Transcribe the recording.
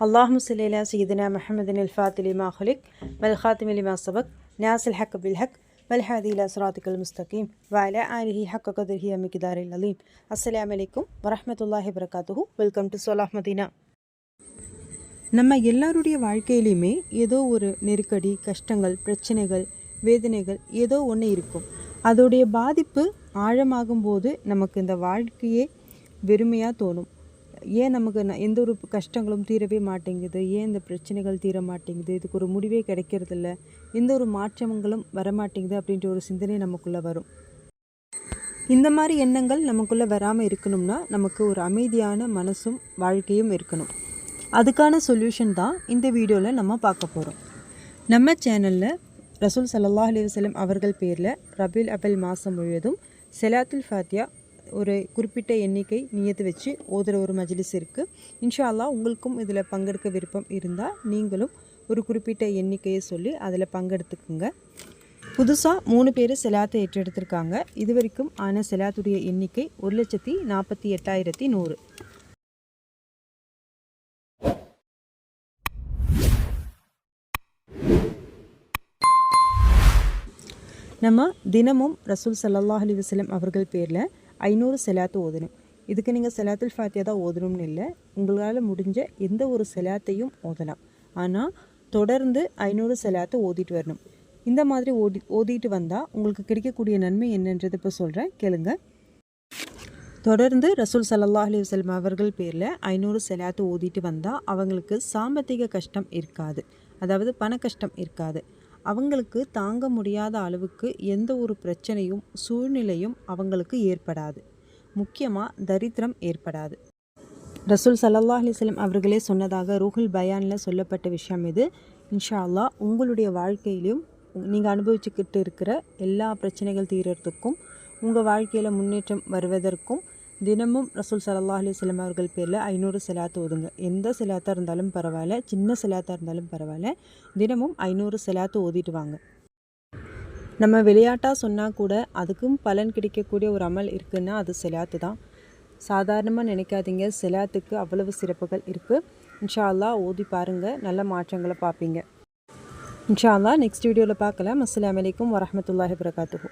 اللهم صل على سيدنا محمد الفاتح لما خلق والخاتم لما سبق ناصر الحق بالحق والهادي إلى صراطك المستقيم وعلى آله حق قدره ومقدار العظيم السلام عليكم ورحمة الله وبركاته welcome to சோலாஹ் மதீனா நம்ம எல்லாருடைய வாழ்க்கையிலையுமே ஏதோ ஒரு நெருக்கடி கஷ்டங்கள் பிரச்சனைகள் வேதனைகள் ஏதோ ஒன்று இருக்கும் அதோடைய பாதிப்பு ஆழமாகும் போது நமக்கு இந்த வாழ்க்கையே வெறுமையாக தோணும் ஏன் நமக்கு எந்த ஒரு கஷ்டங்களும் தீரவே மாட்டேங்குது? ஏன் இந்த பிரச்சனைகள் தீர மாட்டேங்குது இதுக்கு ஒரு முடிவே கிடைக்கிறதில்ல. எந்த ஒரு மாற்றங்களும் வரமாட்டேங்குது அப்படின்ற ஒரு சிந்தனை நமக்குள்ளே வரும். இந்த மாதிரி எண்ணங்கள் நமக்குள்ளே வராமல் இருக்கணும்னா நமக்கு ஒரு அமைதியான மனசும் வாழ்க்கையும் இருக்கணும். அதுக்கான சொல்யூஷன் தான் இந்த வீடியோவில் நம்ம பார்க்க போகிறோம் நம்ம சேனலில் ரசூல் சல்லல்லாஹ் அலி வசலம் அவர்கள் பேரில் ரபில் அபல் மாதம் முழுவதும் செலாத்துல் ஃபாத்தியா ஒரு குறிப்பிட்ட எண்ணிக்கை நியத்து வச்சு ஓதுகிற ஒரு மஜ்லிஸ் இருக்குது இன்ஷா அல்லாஹ் உங்களுக்கும் இதில் பங்கெடுக்க விருப்பம் இருந்தால் நீங்களும் ஒரு குறிப்பிட்ட எண்ணிக்கையை சொல்லி அதில் பங்கெடுத்துக்குங்க. புதுசாக மூணு பேர் செலாத்தை ஏற்றெடுத்திருக்காங்க. இது வரைக்கும் ஆன செலாத்துடைய எண்ணிக்கை ஒரு லட்சத்தி நாற்பத்தி எட்டாயிரத்தி நூறு. நம்ம தினமும் ரசூல் சல்லல்லாஹ் அலைஹி வஸல்லம் அவர்கள் பேரில் ஐநூறு செலாத்து ஓதணும். இதுக்கு நீங்கள் செலாத்துல் ஃபாத்தியா தான் ஓதணும்னு இல்லை. உங்களால் முடிஞ்ச எந்த ஒரு செலாத்தையும் ஓதலாம். ஆனால் தொடர்ந்து ஐநூறு செலாத்து ஓதிட்டு வரணும். இந்த மாதிரி ஓடி ஓதிட்டு வந்தால் உங்களுக்கு கிடைக்கக்கூடிய நன்மை என்னன்றது இப்போ சொல்கிறேன் கேளுங்க. தொடர்ந்து ரசூல் சல்லா அலைஹி அவர்கள் பேரில் ஐநூறு செலாத்து ஓதிட்டு வந்தால் அவங்களுக்கு சாம்பத்திக கஷ்டம் இருக்காது. அதாவது பண கஷ்டம் இருக்காது. அவங்களுக்கு தாங்க முடியாத அளவுக்கு எந்த ஒரு பிரச்சனையும் சூழ்நிலையும் அவங்களுக்கு ஏற்படாது. முக்கியமாக தரித்திரம் ஏற்படாது. ரசூல் சல்லா அலிஸ்லம் அவர்களே சொன்னதாக ரூஹுல் பயானில் சொல்லப்பட்ட விஷயம் இது. இன்ஷா அல்லாஹ் உங்களுடைய வாழ்க்கையிலும் நீங்கள் அனுபவிச்சுக்கிட்டு இருக்கிற எல்லா பிரச்சனைகள் தீரத்துக்கும் உங்கள் வாழ்க்கையில் முன்னேற்றம் வருவதற்கும் தினமும் ரசூல் சல்லா அலிஸ்லம் அவர்கள் பேரில் ஐநூறு செலாத்து ஓதுங்க எந்த செலாத்தாக இருந்தாலும் பரவாயில்ல சின்ன செலாத்தாக இருந்தாலும் பரவாயில்ல தினமும் ஐநூறு செலாத்து ஓதிட்டு வாங்க. நம்ம விளையாட்டாக சொன்னால் கூட அதுக்கும் பலன் கிடைக்கக்கூடிய ஒரு அமல் இருக்குன்னா அது செலாத்து தான். சாதாரணமாக நினைக்காதீங்க செலாத்துக்கு அவ்வளவு சிறப்புகள் இருக்குது இன்ஷா அல்லாஹ் ஓதி பாருங்கள் நல்ல மாற்றங்களை பார்ப்பீங்க. இன்ஷா நெக்ஸ்ட் வீடியோவில் பார்க்கலாம். அஸ்லாம் வலைக்கம் வரமத்துல்லாஹி வரகாத்துஹு